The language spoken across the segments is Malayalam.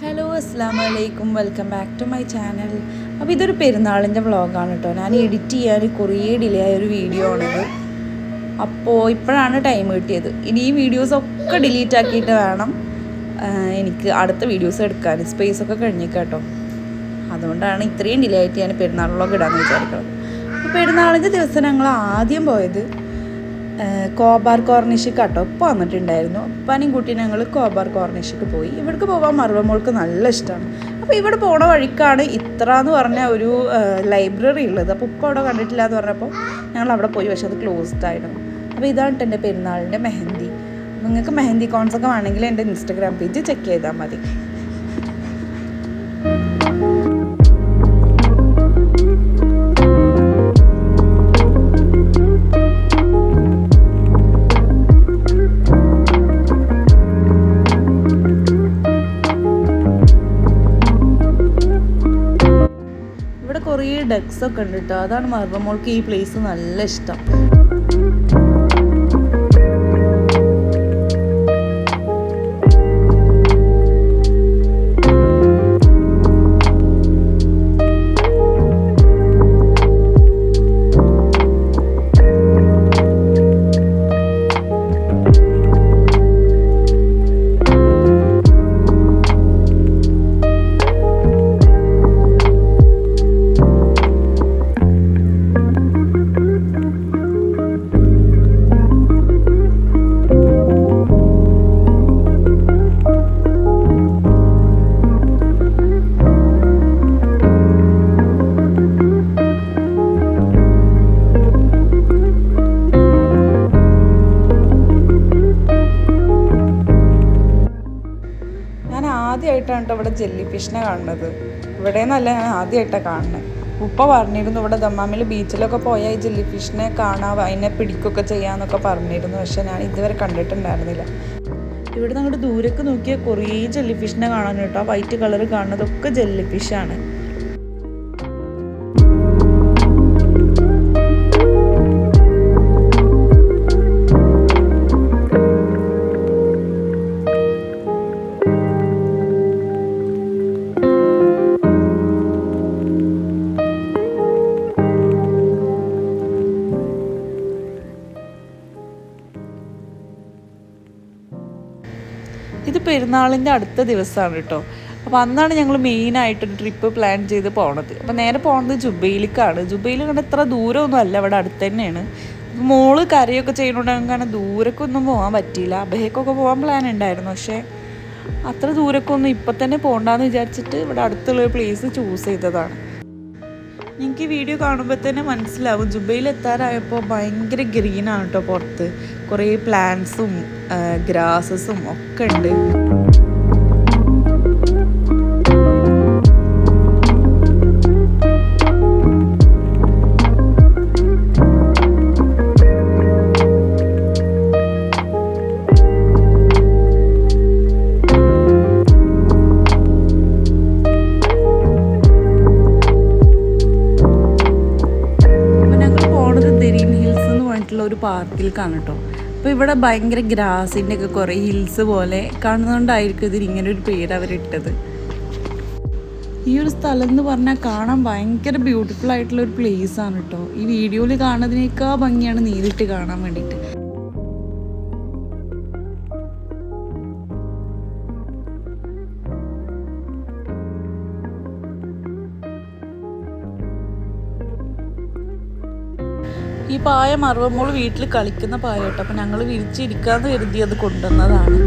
ഹലോ അസ്സാം വലൈക്കും welcome back to my channel അപ്പോൾ ഇതൊരു പെരുന്നാളിന്റെ വ്ളോഗാണ് കേട്ടോ ഞാൻ എഡിറ്റ് ചെയ്യാൻ കുറേ ഡിലേ ആയ ഒരു വീഡിയോ ആണിത്. അപ്പോൾ ഇപ്പോഴാണ് ടൈം കിട്ടിയത്. ഇനി ഈ വീഡിയോസ് ഒക്കെ ഡിലീറ്റ് ആക്കിയിട്ട് വേണം എനിക്ക് അടുത്ത വീഡിയോസ് എടുക്കാൻ. സ്പേസ് ഒക്കെ കഴിഞ്ഞേക്കാട്ടോ അതുകൊണ്ടാണ് ഇത്രയും ഡിലേ ആയിട്ട് ഞാൻ പെരുന്നാളിലൊക്കെ ഇടാമെന്ന് അപ്പോൾ പെരുന്നാളിന്റെ ദിവസം ഞങ്ങൾ ആദ്യം പോയത് കോബാർ കോർണിഷിക്ക് കേട്ടോ ഇപ്പോൾ വന്നിട്ടുണ്ടായിരുന്നു ഉപ്പാനെയും കുട്ടി ഞങ്ങൾ കോബാർ കോർണിഷിക്ക് പോയി. ഇവിടേക്ക് പോകാൻ മറുപമോൾക്ക് നല്ല ഇഷ്ടമാണ് അപ്പോൾ ഇവിടെ പോണ വഴിക്കാണ് ഇത്ര എന്ന് പറഞ്ഞ ഒരു ലൈബ്രറി ഉള്ളത്. അപ്പോൾ ഉപ്പ അവിടെ കണ്ടിട്ടില്ല എന്ന് പറഞ്ഞപ്പോൾ ഞങ്ങൾ അവിടെ പോയി. പക്ഷെ അത് ക്ലോസ്ഡ് ആയിരുന്നു. അപ്പോൾ ഇതാണ് എന്റെ പെരുന്നാളിന്റെ മെഹന്തി. നിങ്ങൾക്ക് മെഹന്തി കോൺസൊക്കെ വേണമെങ്കിൽ എന്റെ ഇൻസ്റ്റഗ്രാം പേജ് ചെക്ക് ചെയ്താൽ മതി. ഡക്സ് ഒക്കെ ഉണ്ട് കേട്ടോ അതാണ് മർവമോൾക്ക് ഈ പ്ലേസ് നല്ല ഇഷ്ടം. ആദ്യമായിട്ടാണ് കേട്ടോ ഇവിടെ ജെല്ലി ഫിഷിനെ കാണുന്നത്. ഇവിടെ നിന്നല്ല ഞാൻ ആദ്യമായിട്ടാണ് കാണുന്നത് ഉപ്പ പറഞ്ഞിരുന്നു ഇവിടെ ദമ്മാമിൽ ബീച്ചിലൊക്കെ പോയാൽ ഈ ജെല്ലി ഫിഷിനെ കാണാം അതിനെ പിടിക്കുകയൊക്കെ ചെയ്യാന്നൊക്കെ പറഞ്ഞിരുന്നു. പക്ഷെ ഞാൻ ഇതുവരെ കണ്ടിട്ടുണ്ടായിരുന്നില്ല. ഇവിടെ നിന്ന് അങ്ങോട്ട് ദൂരേക്ക് നോക്കിയാൽ കുറേ ജെല്ലി ഫിഷിനെ കാണാൻ കേട്ടോ. വൈറ്റ് കളർ കാണുന്നതൊക്കെ ജെല്ലി ഫിഷാണ് ഇത് പെരുന്നാളിന്റെ അടുത്ത ദിവസമാണ് കേട്ടോ അപ്പോൾ അന്നാണ് ഞങ്ങൾ മെയിനായിട്ട് ട്രിപ്പ് പ്ലാൻ ചെയ്ത് പോണത്. അപ്പോൾ നേരെ പോണത് ജുബൈലിക്കാണ്. ജുബൈൽ കണ്ട് എത്ര ദൂരമൊന്നും അല്ല ഇവിടെ അടുത്ത് തന്നെയാണ്. മോൾ കരയൊക്കെ ചെയ്യുന്നതുകൊണ്ട് കാരണം ദൂരക്കൊന്നും പോകാൻ പറ്റിയില്ല. അബഹയ്ക്കൊക്കെ പോകാൻ പ്ലാൻ ഉണ്ടായിരുന്നു പക്ഷേ അത്ര ദൂരക്കൊന്നും ഇപ്പം തന്നെ പോകണ്ടെന്ന് വിചാരിച്ചിട്ട് ഇവിടെ അടുത്തുള്ള പ്ലേസ് ചൂസ് ചെയ്തതാണ്. ഈ വീഡിയോ കാണുമ്പോൾ തന്നെ മനസ്സിലാവും. ജുബൈൽ എത്താറായപ്പോൾ ഭയങ്കര ഗ്രീനാണ് കേട്ടോ പുറത്ത്. കുറേ പ്ലാന്റ്സും ഗ്രാസസും ഒക്കെ ഉണ്ട്. പാർക്കിലേക്കാണ് കേട്ടോ അപ്പോൾ ഇവിടെ ഭയങ്കര ഗ്രാസിന്റെ ഒക്കെ കുറേ ഹിൽസ് പോലെ കാണുന്നതുകൊണ്ടായിരിക്കും ഇതിന് ഇങ്ങനെ ഒരു പേര് അവരിട്ടത്. ഈ ഒരു സ്ഥലം എന്ന് പറഞ്ഞാൽ കാണാൻ ഭയങ്കര ബ്യൂട്ടിഫുൾ ആയിട്ടുള്ള ഒരു പ്ലേസ് ആണ് കേട്ടോ ഈ വീഡിയോയിൽ കാണുന്നതിനേക്കാൾ ഭംഗിയാണ് നേരിട്ട് കാണാൻ വേണ്ടിയിട്ട് പായ മറവമോൾ വീട്ടിൽ കളിക്കുന്ന പായ കേട്ടോ അപ്പം ഞങ്ങൾ വിരിച്ചിരിക്കാമെന്ന് കരുതി അത് കൊണ്ടുവന്നതാണ്.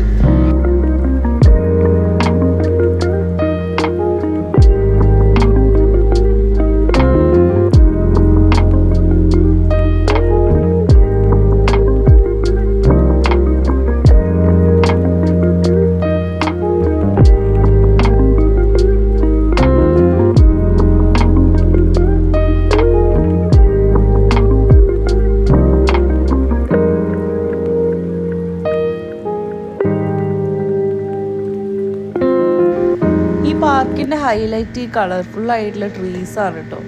പാർക്കിന്റെ ഹൈലൈറ്റ് ഈ കളർഫുൾ ആയിട്ടുള്ള ട്രീസ് ആണ് കേട്ടോ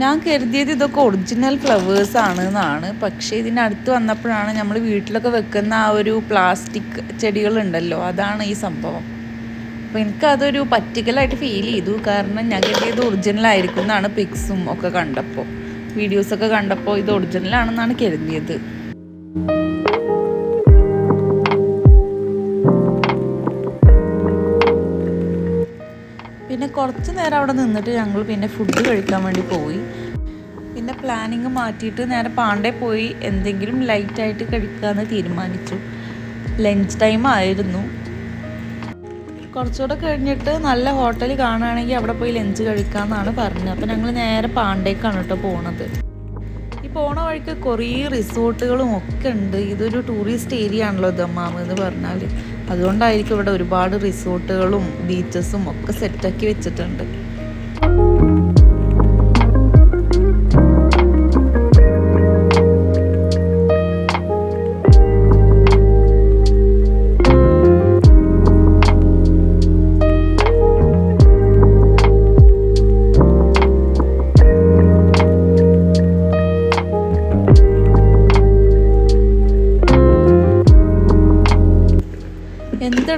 ഞാൻ കരുതിയത് ഇതൊക്കെ ഒറിജിനൽ ഫ്ലവേഴ്സ് ആണ് എന്നാണ്. പക്ഷേ ഇതിനടുത്ത് വന്നപ്പോഴാണ് നമ്മൾ വീട്ടിലൊക്കെ വെക്കുന്ന ആ ഒരു പ്ലാസ്റ്റിക് ചെടികളുണ്ടല്ലോ അതാണ് ഈ സംഭവം. അപ്പോൾ എനിക്കതൊരു പറ്റിക്കലായിട്ട് ഫീൽ ചെയ്തു. കാരണം ഞാൻ കരുതിയത് ഒറിജിനൽ ആയിരിക്കും എന്നാണ് പിക്സും ഒക്കെ കണ്ടപ്പോൾ വീഡിയോസൊക്കെ കണ്ടപ്പോൾ ഇത് ഒറിജിനലാണെന്നാണ് കരുതിയത്. കുറച്ച് നേരം അവിടെ നിന്നിട്ട് ഞങ്ങൾ പിന്നെ ഫുഡ് കഴിക്കാൻ വേണ്ടി പോയി. പിന്നെ പ്ലാനിങ് മാറ്റിയിട്ട് നേരെ പാണ്ടേ പോയി എന്തെങ്കിലും ലൈറ്റായിട്ട് കഴിക്കാമെന്ന് തീരുമാനിച്ചു. ലഞ്ച് ടൈം ആയിരുന്നു. കുറച്ചുകൂടെ കഴിഞ്ഞിട്ട് നല്ല ഹോട്ടൽ കാണുകയാണെങ്കിൽ അവിടെ പോയി ലഞ്ച് കഴിക്കാമെന്നാണ് പറഞ്ഞത്. അപ്പോൾ ഞങ്ങൾ നേരെ പാണ്ടേക്കാണ് കേട്ടോ പോണത്. ഈ പോണ വഴിക്ക് കുറേ റിസോർട്ടുകളും ഒക്കെ ഉണ്ട്. ഇതൊരു ടൂറിസ്റ്റ് ഏരിയ ആണല്ലോ ദമ്മാമ് എന്ന് പറഞ്ഞാൽ അതുകൊണ്ടായിരിക്കും ഇവിടെ ഒരുപാട് റിസോർട്ടുകളും ബീച്ചസും ഒക്കെ സെറ്റാക്കി വെച്ചിട്ടുണ്ട്.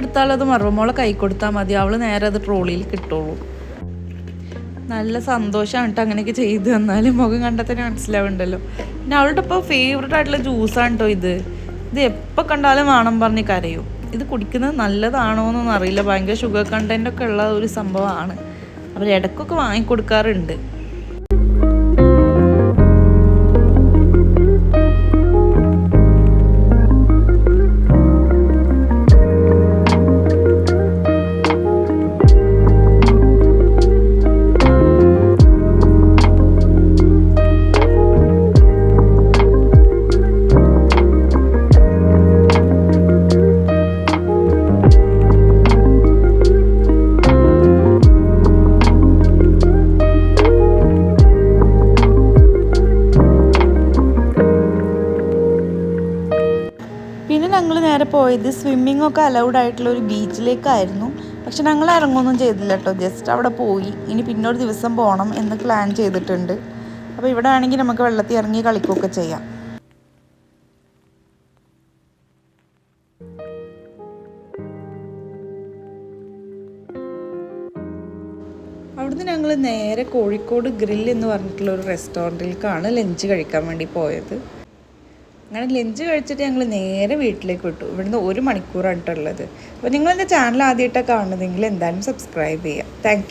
എന്തെടുത്താലും അത് മറുമോളെ കൈ കൊടുത്താൽ മതി. അവൾ നേരെ അത് ട്രോളിയിൽ കിട്ടുള്ളൂ നല്ല സന്തോഷമാണ് കേട്ടോ അങ്ങനെയൊക്കെ ചെയ്തു. തന്നാലും മുഖം കണ്ടാൽ തന്നെ മനസ്സിലാവുണ്ടല്ലോ പിന്നെ അവളുടെ ഇപ്പോൾ ഫേവററ്റ് ആയിട്ടുള്ള ജ്യൂസാണ് കേട്ടോ ഇത്. ഇത് എപ്പോൾ കണ്ടാലും വേണം പറഞ്ഞ് കരയും. ഇത് കുടിക്കുന്നത് നല്ലതാണോ എന്നൊന്നും അറിയില്ല. ഭയങ്കര ഷുഗർ കണ്ടന്റ് ഒക്കെ ഉള്ള ഒരു സംഭവമാണ്. അവർ ഇടയ്ക്കൊക്കെ വാങ്ങിക്കൊടുക്കാറുണ്ട്. പോയത് സ്വിമ്മിംഗ് ഒക്കെ അലൗഡ് ആയിട്ടുള്ള ഒരു ബീച്ചിലേക്കായിരുന്നു പക്ഷെ ഞങ്ങൾ ഇറങ്ങുമൊന്നും ചെയ്തില്ല കേട്ടോ ജസ്റ്റ് അവിടെ പോയി. ഇനി പിന്നെ ഒരു ദിവസം പോകണം എന്ന് പ്ലാൻ ചെയ്തിട്ടുണ്ട്. അപ്പോൾ ഇവിടെ ആണെങ്കിൽ നമുക്ക് വെള്ളത്തിൽ ഇറങ്ങി കളിക്കുകയൊക്കെ ചെയ്യാം. അവിടുന്ന് ഞങ്ങൾ നേരെ കോഴിക്കോട് ഗ്രിൽ എന്ന് പറഞ്ഞിട്ടുള്ള ഒരു റെസ്റ്റോറന്റിലേക്കാണ് ലഞ്ച് കഴിക്കാൻ വേണ്ടി പോയത്. അങ്ങനെ ലഞ്ച് കഴിച്ചിട്ട് ഞങ്ങൾ നേരെ വീട്ടിലേക്ക് വിട്ടു. ഇവിടുന്ന് ഒരു മണിക്കൂറാണ് ഉള്ളത്. അപ്പോൾ നിങ്ങളെന്റെ ചാനൽ ആദ്യമായിട്ടാണ് കാണുന്നതെങ്കിൽ എന്തായാലും സബ്സ്ക്രൈബ് ചെയ്യാം. താങ്ക്